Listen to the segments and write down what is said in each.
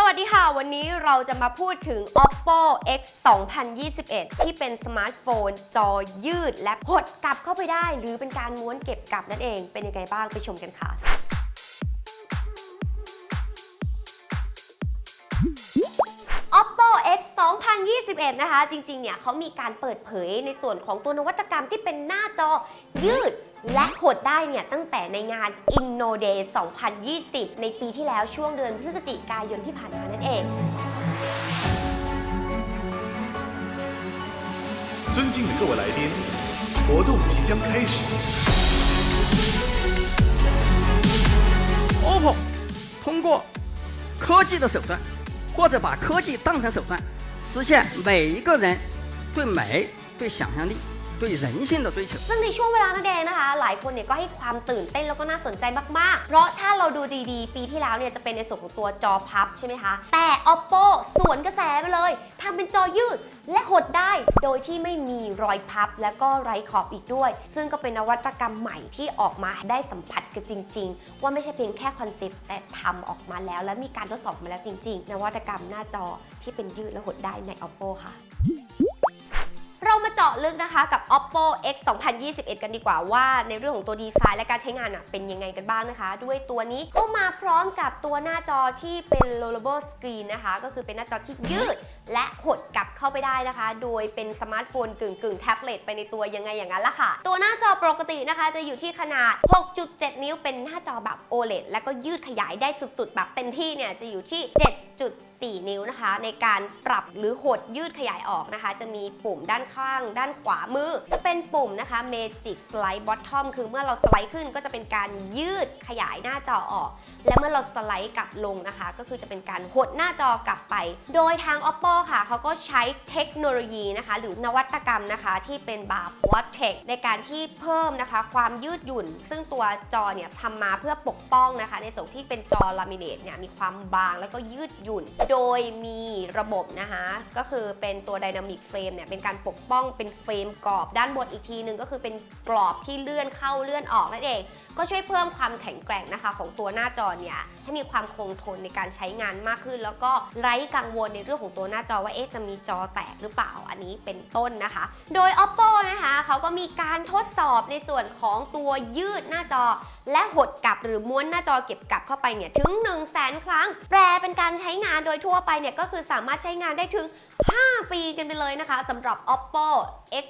สวัสดีค่ะ วันนี้เราจะมาพูดถึง Oppo X 2021 ที่เป็นสมาร์ทโฟน จอยืดและหดกลับเข้าไปได้ หรือเป็นการม้วนเก็บกลับนั่นเอง เป็นยังไงบ้างไปชมกันค่ะ 2021 นะคะ จริง ๆ เนี่ยเขามีการเปิดเผยในส่วนของตัวนวัตกรรมที่เป็นหน้าจอยืด และหดได้เนี่ย ตั้งแต่ในงาน Inno Day 2020 ในปีที่แล้วช่วงเดือนพฤศจิกายนที่ผ่านมานั่นเอง 尊敬的各位来宾，活动即将开始。 OPPO 通过科技的手段，或者把科技当成手段， 实现每一个人对美、对想象力、对人性的追求。 ซึ่งในช่วงเวลานั่นเองนะคะ หลายคนเนี่ยก็ให้ความตื่นเต้นแล้วก็น่าสนใจมาก ๆ เพราะถ้าเราดูดีๆ ปีที่แล้วเนี่ยจะเป็นในส่วนของตัวจอพับใช่ไหมคะ แต่ Oppo สวนกระแสไปเลยทำเป็นจอยืดและหดได้ โดยที่ไม่มีรอยพับและก็ไร้ขอบอีกด้วย ซึ่งก็เป็นนวัตกรรมใหม่ที่ออกมาได้สัมผัสกันจริง ๆ ว่าไม่ใช่เพียงแค่คอนเซ็ปต์แต่ทำออกมาแล้ว และมีการทดสอบมาแล้วจริง ๆ นวัตกรรมหน้าจอที่เป็นยืดและหดได้ใน Oppo ค่ะ เรามาเจาะลึกนะคะกับ Oppo X 2021 กันดีกว่าว่า ในเรื่องของตัวดีไซน์และการใช้งานอะเป็นยังไงกันบ้างนะคะ ด้วยตัวนี้เข้ามาพร้อมกับตัวหน้าจอที่เป็น rollable screen นะคะ ก็คือเป็นหน้าจอที่ยืดและหดกลับเข้าไปได้นะคะ โดยเป็นสมาร์ทโฟนกึ่งกึ่งแท็บเล็ตไปในตัวยังไงอย่างนั้นละค่ะ ตัวหน้าจอปกตินะคะ จะอยู่ที่ขนาด 6.7 นิ้วเป็นหน้าจอแบบ OLED แล้วก็ยืดขยายได้สุดๆ แบบเต็มที่เนี่ยจะอยู่ที่ 7.4 นิ้วนะคะ ในการปรับหรือหดยืดขยายออกนะคะ จะมีปุ่มด้านข้าง ด้านขวามือ จะเป็นปุ่มนะคะ Magic Slide Bottom คือเมื่อเราสไลด์ขึ้นก็จะเป็นการยืดขยายหน้าจอออก และเมื่อเราสไลด์กลับลงนะคะ ก็คือจะเป็นการหดหน้าจอกลับไป โดยทาง Oppo ค่ะเขาก็ใช้เทคโนโลยีนะคะ หรือนวัตกรรมนะคะ ที่เป็นแบบ w a t t e c h ในการที่เพิ่มนะคะ ความยืดหยุ่น ซึ่งตัวจอเนี่ยทำมาเพื่อปกป้องนะคะ ในส่วนที่เป็นจอลามิเนตเนี่ยมีความบางแล้วก็ยืดหยุ่นโดยมีระบบนะคะ ก็คือเป็นตัว Dynamic Frame เนี่ยเป็นการปกป้องเป็นเฟรมกรอบด้านบนอีกทีหนึ่งก็คือเป็นกรอบที่เลื่อนเข้าเลื่อนออกนั่นเอง ก็ช่วยเพิ่มความแข็งแกร่งนะคะ ของตัวหน้าจอเนี่ยให้มีความคงทนในการใช้งานมากขึ้น แล้วก็ไร้กังวลในเรื่องของตัวหน้าจอว่าเอ๊ะจะมีจอแตกหรือเปล่าอันนี้เป็นต้นนะคะ โดย Oppo นะคะเขาก็มีการทดสอบในส่วนของตัวยืดหน้าจอ และหดกลับหรือม้วนหน้าจอเก็บกลับเข้าไปเนี่ยถึง 1 0 0 0 0แสนครั้ง แปลเป็นการใช้งานโดยทั่วไปเนี่ยก็คือสามารถใช้งานได้ถึง 5 ปีกันไปเลยนะคะสำหรับ Oppo X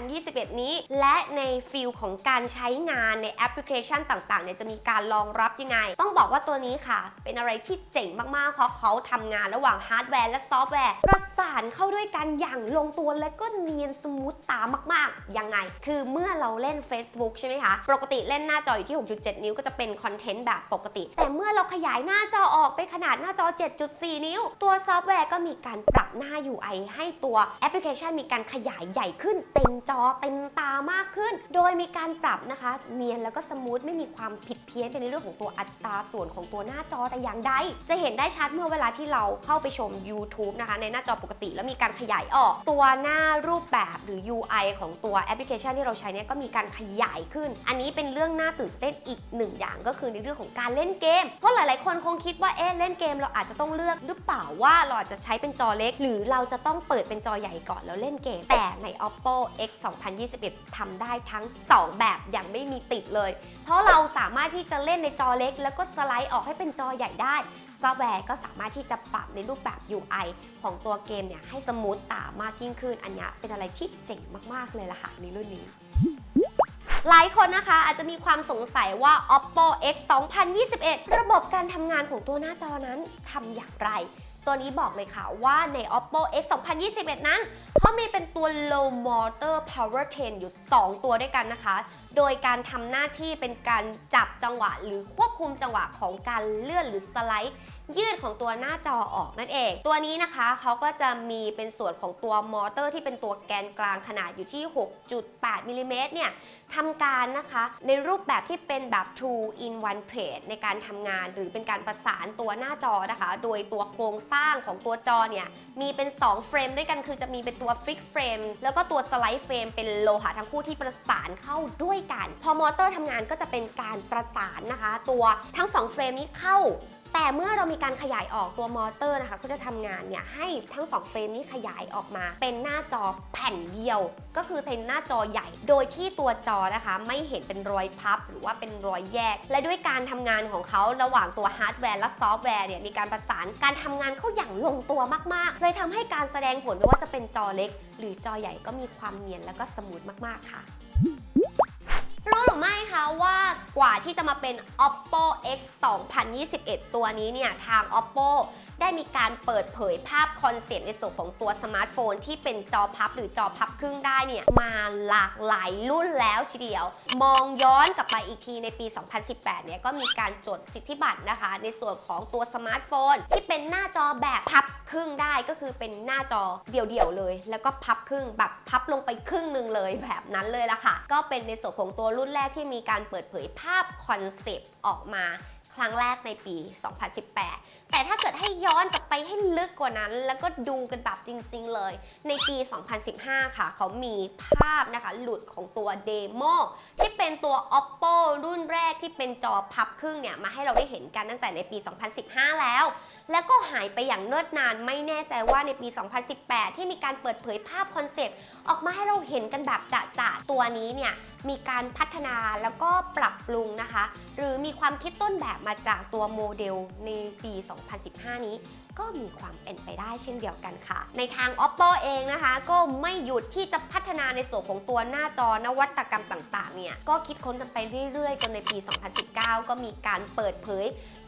2021 นี้ และในฟิลของการใช้งานในแอปพลิเคชันต่างๆเนี่ยจะมีการรองรับยังไง ต้องบอกว่าตัวนี้ค่ะ เป็นอะไรที่เจ๋งมากๆ เพราะเขาทำงานระหว่างฮาร์ดแวร์และซอฟต์แวร์ ประสานเข้าด้วยกันอย่างลงตัวและก็เนียนสมูทตามากๆ ยังไง คือเมื่อเราเล่น Facebook ใช่ไหมคะ ปกติเล่นหน้าจออยู่ที่ 6.7 นิ้วก็จะเป็นคอนเทนต์แบบปกติ แต่เมื่อเราขยายหน้าจอออกเป็นขนาดหน้าจอ 7.4 นิ้ว ตัวซอฟต์แวร์ก็มีการปรับหน้า UI ให้ตัวแอปพลิเคชันมีการขยายใหญ่ขึ้น เต็มจอเต็มตามากขึ้น โดยมีการปรับนะคะ เนียนแล้วก็สมูทไม่มีความผิดเพี้ยนไปในเรื่องของตัวอัตราส่วนของตัวหน้าจอแต่อย่างใด จะเห็นได้ชัดเมื่อเวลาที่เราเข้าไปชม YouTube นะคะ ในหน้าจอปกติแล้วมีการขยายออก ตัวหน้ารูปแบบหรือ UI ของตัวแอปพลิเคชันที่เราใช้เนี่ยก็มีการขยายขึ้น อันนี้เป็นเรื่องน่าตื่นเต้นอีกหนึ่งอย่างก็คือในเรื่องของการเล่นเกม เพราะหลาย ๆ คนคงคิดว่าเอ๊ะเล่นเกมเราอาจจะต้องเลือกหรือเปล่าว่าเราอาจจะใช้เป็นจอเล็กหรือเราจะต้องเปิดเป็นจอใหญ่ก่อนแล้วเล่นเกม แต่ใน Oppo X 2021ทำได้ทั้ง 2 แบบอย่างไม่มีติดเลย เพราะเราสามารถที่จะเล่นในจอเล็ก แล้วก็สไลด์ออกให้เป็นจอใหญ่ได้ซอฟต์แวร์ก็สามารถที่จะปรับในรูปแบบ UI ของตัวเกมเนี่ยให้สมูทตามากยิ่งขึ้น อันนี้เป็นอะไรที่เจ๋งมาก ๆ เลยล่ะค่ะในรุ่นนี้ หลายคนนะคะอาจจะมีความสงสัยว่า Oppo X 2021 ระบบการทำงานของตัวหน้าจอนั้นทำอย่างไร ตัวนี้บอกเลยค่ะว่าใน Oppo X 2021 นั้นเขามีเป็นตัว low motor power 10 อยู่ 2 ตัวด้วยกันนะคะโดยการทำหน้าที่เป็นการจับจังหวะ หรือควบคุมจังหวะของการเลื่อนหรือสไลด์ยืดของตัวหน้าจอออกนั่นเอง ตัวนี้นะคะเขาก็จะมีเป็นส่วนของตัวมอเตอร์ที่เป็นตัวแกนกลางขนาดอยู่ที่ 6.8มิลลิเมตรเนี่ยทำการนะคะในรูปแบบที่เป็นแบบ two in one plate ในการทำงานหรือเป็นการประสานตัวหน้าจอนะคะ โดยตัวโครงสร้างของตัวจอเนี่ยมีเป็น 2 เฟรมด้วยกันคือจะมีเป็นตัวฟิกเฟรมแล้วก็ตัวสไลด์เฟรมเป็นโลหะทั้งคู่ที่ประสานเข้าด้วยกัน พอมอเตอร์ทำงานก็จะเป็นการประสานนะคะ ตัวทั้ง 2 เฟรมนี้เข้า แต่เมื่อเรามีการขยายออกตัวมอเตอร์นะคะ ก็จะทำงานเนี่ยให้ทั้งสองเฟรมนี้ขยายออกมา เป็นหน้าจอแผ่นเดียว ก็คือเป็นหน้าจอใหญ่ โดยที่ตัวจอนะคะ ไม่เห็นเป็นรอยพับ หรือว่าเป็นรอยแยก และด้วยการทำงานของเขาระหว่างตัวฮาร์ดแวร์และซอฟต์แวร์เนี่ยมีการประสานการทำงานเข้าอย่างลงตัวมากๆ เลยทำให้การแสดงผลไม่ว่าจะเป็นจอเล็ก หรือจอใหญ่ก็มีความเนียนแล้วก็สมูทมากๆค่ะ รือไม่คะว่ากว่าที่จะมาเป็น oppo x 2021 ตัวนี้เนี่ยทาง oppo ได้มีการเปิดเผยภาพคอนเซปต์ในส่วนของตัวสมาร์ทโฟน ที่เป็นจอพับหรือจอพับครึ่งได้เนี่ยมาหลากหลายรุ่นแล้วทีเดียว มองย้อนกลับไปอีกทีในปี 2018 เนี่ยก็มีการจดสิทธิบัตรนะคะ ในส่วนของตัวสมาร์ทโฟน ที่เป็นหน้าจอแบบพับครึ่งได้ก็คือเป็นหน้าจอเดี่ยวๆเลย แล้วก็พับครึ่งแบบพับลงไปครึ่งหนึ่งเลยแบบนั้นเลยละค่ะ ก็เป็นในส่วนของตัวรุ่นแรกที่มีการเปิดเผยภาพคอนเซปต์ออกมา รั้งแรกในปี 2018 แต่ถ้าเกิดให้ย้อนกลับไปให้ลึกกว่านั้น แล้วก็ดูกันแบบจริง ๆ เลย ในปี 2015 ค่ะ เขามีภาพนะคะ หลุดของตัวเดโมที่เป็นตัว oppo รุ่นแรกที่เป็นจอพับครึ่งเนี่ย มาให้เราได้เห็นกันตั้งแต่ในปี 2015 แล้ว แล้วก็หายไปอย่างเนิ่นนานไม่แน่ใจว่าในปี 2018 ที่มีการเปิดเผยภาพคอนเซปต์ออกมาให้เราเห็นกันแบบจะๆตัวนี้เนี่ยมีการพัฒนาแล้วก็ปรับปรุงนะคะ หรือมีความคิดต้นแบบมาจากตัวโมเดลในปี 2015 นี้ ก็มีความเป็นไปได้เช่นเดียวกันค่ะ ในทาง oppo เองนะคะ ก็ไม่หยุดที่จะพัฒนาในส่วนของตัวหน้าจอนวัตกรรมต่างๆเนี่ยก็คิดค้นกันไปเรื่อยๆจนในปี 2019 ก็มีการเปิดเผย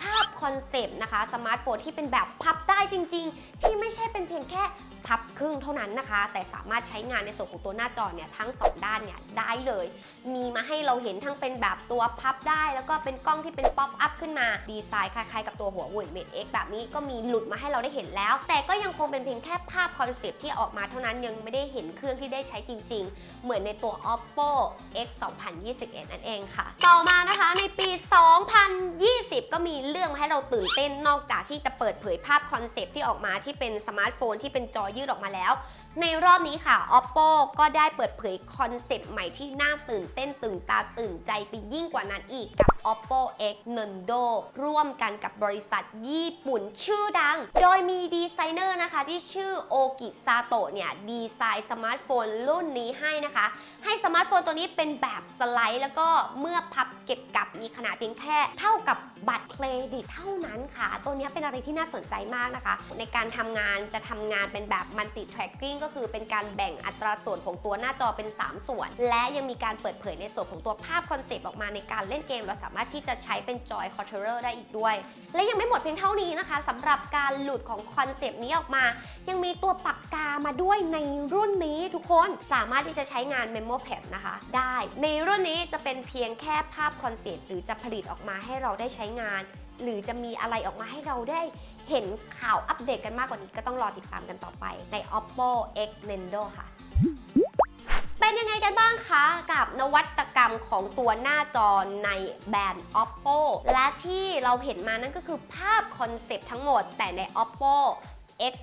ภาพคอนเซปต์นะคะสมาร์ทโฟนที่เป็นแบบพับได้จริง ๆ ที่ไม่ใช่เป็นเพียงแค่พับครึ่งเท่านั้นนะคะ แต่สามารถใช้งานในส่วนของตัวหน้าจอเนี่ยทั้ง 2 ด้านเนี่ยได้เลย มีมาให้เราเห็นทั้งเป็นแบบตัวพับได้ แล้วก็เป็นกล้องที่เป็นป๊อปอัพขึ้นมา ดีไซน์คล้ายๆกับตัวหัว Huawei Mate X แบบนี้ก็มีหลุดมาให้เราได้เห็นแล้ว แต่ก็ยังคงเป็นเพียงแค่ภาพคอนเซปต์ที่ออกมาเท่านั้นยังไม่ได้เห็นเครื่องที่ได้ใช้จริง ๆ เหมือนในตัว oppo x 2021 นั่นเองค่ะ ต่อมานะคะในปี 2020 ก็มีเรื่องมาให้เราตื่นเต้นนอกจากที่จะเปิดเผยภาพคอนเซปต์ที่ออกมาที่เป็นสมาร์ทโฟนที่เป็นจอยืดออกมาแล้ว ในรอบนี้ค่ะ oppo ก็ได้เปิดเผยคอนเซปต์ใหม่ที่น่าตื่นเต้นตื่นตาตื่นใจไปยิ่งกว่านั้นอีกกับ oppo x nendo ร่วมกันกับบริษัทญี่ปุ่นชื่อดัง โดยมีดีไซเนอร์นะคะที่ชื่อโอกิซาโตะเนี่ย ดีไซน์สมาร์ทโฟนรุ่นนี้ให้นะคะ ให้สมาร์ทโฟนตัวนี้เป็นแบบสไลด์ แล้วก็เมื่อพับเก็บกลับมีขนาดเพียงแค่ เท่ากับบัตรเครดิตเท่านั้นค่ะ ตัวนี้เป็นอะไรที่น่าสนใจมากนะคะ ในการทำงานจะทำงานเป็นแบบ multi tracking ก็ก็คือเป็นการแบ่งอัตราส่วนของตัวหน้าจอเป็น 3 ส่วน และยังมีการเปิดเผยในส่วนของตัวภาพคอนเซปต์ออกมาในการเล่นเกม เราสามารถที่จะใช้เป็นจอย controller ได้อีกด้วย และยังไม่หมดเพียงเท่านี้นะคะสำหรับการหลุดของคอนเซปต์นี้ออกมา ยังมีตัวปากกามาด้วยในรุ่นนี้ทุกคนสามารถที่จะใช้งาน Memo Pad นะคะ ได้ในรุ่นนี้จะเป็นเพียงแค่ภาพคอนเซปต์หรือจะผลิตออกมาให้เราได้ใช้งาน หรือจะมีอะไรออกมาให้เราได้เห็นข่าวอัปเดตกันมากกว่านี้ก็ต้องรอติดตามกันต่อไปใน Oppo X Nendo ค่ะ เป็นยังไงกันบ้างคะกับนวัตกรรมของตัวหน้าจอในแบรนด์ Oppo และที่เราเห็นมานั่นก็คือภาพคอนเซปต์ทั้งหมดแต่ใน Oppo X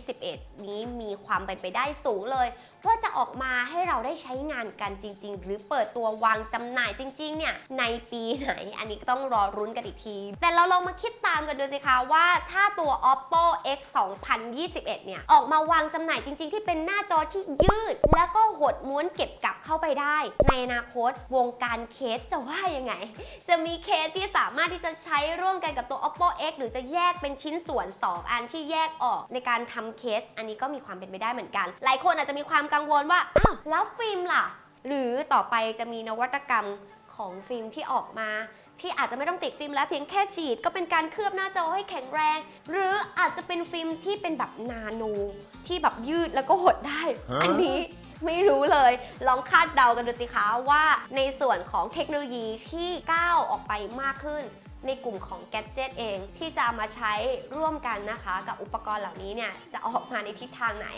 2021 นี้มีความเป็นไปได้สูงเลย ว่าจะออกมาให้เราได้ใช้งานกันจริง ๆ หรือเปิดตัววางจำหน่ายจริง ๆ เนี่ยในปีไหน อันนี้ก็ต้องรอรุ้นกันอีกที แต่เราลองมาคิดตามกันดูสิคะว่าถ้าตัว Oppo X 2021 เนี่ย ออกมาวางจำหน่ายจริง ๆ ที่เป็นหน้าจอที่ยืด แล้วก็หดม้วนเก็บกลับเข้าไปได้ ในอนาคตวงการเคสจะว่ายังไง จะมีเคสที่สามารถที่จะใช้ร่วมกันกับตัว Oppo X หรือจะแยกเป็นชิ้นส่วน 2 อันที่แยกออก ในการทำเคส อันนี้ก็มีความเป็นไปได้เหมือนกัน หลายคนอาจจะมีความกังวลว่าอ้าวแล้วฟิล์มล่ะ หรือต่อไปจะมีนวัตกรรมของฟิล์มที่ออกมาที่อาจจะไม่ต้องติดฟิล์มแล้วเพียงแค่ฉีด ก็เป็นการเคลือบหน้าจอให้แข็งแรง หรืออาจจะเป็นฟิล์มที่เป็นแบบนาโน ที่แบบยืดแล้วก็หดได้ อันนี้ไม่รู้เลย ลองคาดเดากันดูสิคะว่าในส่วนของเทคโนโลยีที่ก้าวออกไปมากขึ้น ในกลุ่มของ Gadget เองที่จะมาใช้ร่วมกันนะคะ กับอุปกรณ์เหล่านี้เนี่ยจะออกมาในทิศทางไหน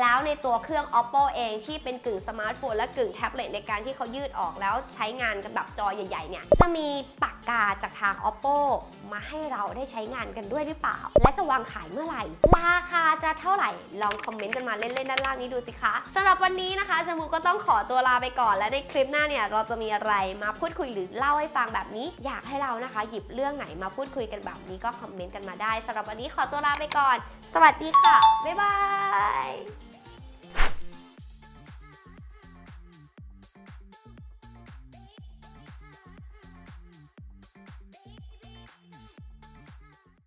แล้วในตัวเครื่อง Oppo เองที่เป็นกึ่งสมาร์ทโฟนและกึ่งแท็บเล็ตในการที่เขายืดออกแล้วใช้งานกับแบบจอใหญ่ๆเนี่ยจะมีปากกาจากทาง Oppo มาให้เราได้ใช้งานกันด้วยหรือเปล่า และจะวางขายเมื่อไหร่ ราคาจะเท่าไหร่ ลองคอมเมนต์กันมาเล่นๆด้านล่างนี้ดูสิคะสำหรับวันนี้นะคะจมูกก็ต้องขอตัวลาไปก่อน และในคลิปหน้าเนี่ยเราจะมีอะไรมาพูดคุยหรือเล่าให้ฟังแบบนี้ อยากให้เรานะคะ หยิบบเรื่องไหนมาพูดคุยกันแบบนี้ก็คอมเมนต์กันมาได้สำหรับวันนี้ขอตัวลาไปก่อน สวัสดีค่ะ บ๊ายบาย